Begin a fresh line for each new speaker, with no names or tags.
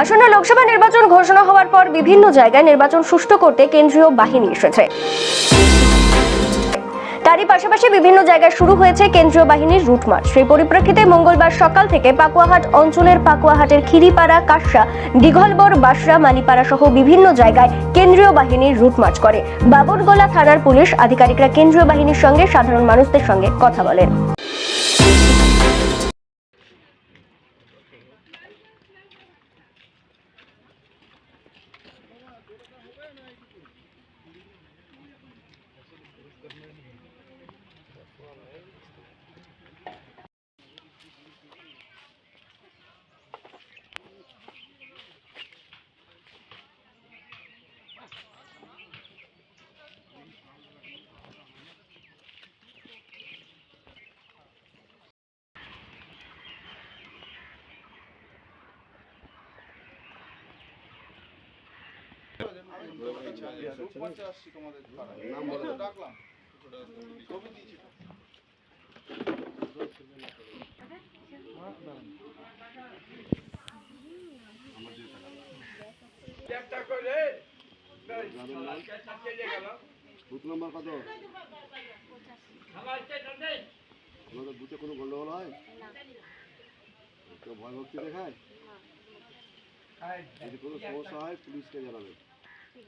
আসন্ন লোকসভা নির্বাচন ঘোষণা হওয়ার পর বিভিন্ন জায়গায় নির্বাচন সুষ্ঠু করতে কেন্দ্রীয় বাহিনী এসেছে। তারই পাশাপাশি বিভিন্ন জায়গায় শুরু হয়েছে কেন্দ্রীয় বাহিনীর রুট মার্চ। সেই পরিপ্রেক্ষিতে মঙ্গলবার সকাল থেকে পাকুয়াহাট অঞ্চলের পাকুয়াহাটের খিরিপাড়া কাশরা দিঘলবর বাসরা মানিপাড়া সহ বিভিন্ন জায়গায় কেন্দ্রীয় বাহিনীর রুট মার্চ করে। বাবরগোলা থানার পুলিশ আধিকারিকরা কেন্দ্রীয় বাহিনীর সঙ্গে সাধারণ মানুষদের সঙ্গে কথা বলেন।
বুথ নাম্বার কোনো গন্ডগোল হয়? কেউ ভয় ভক্তি দেখায়? যদি কোনো সমস্যা হয়, পুলিশকে জানাবে। 这个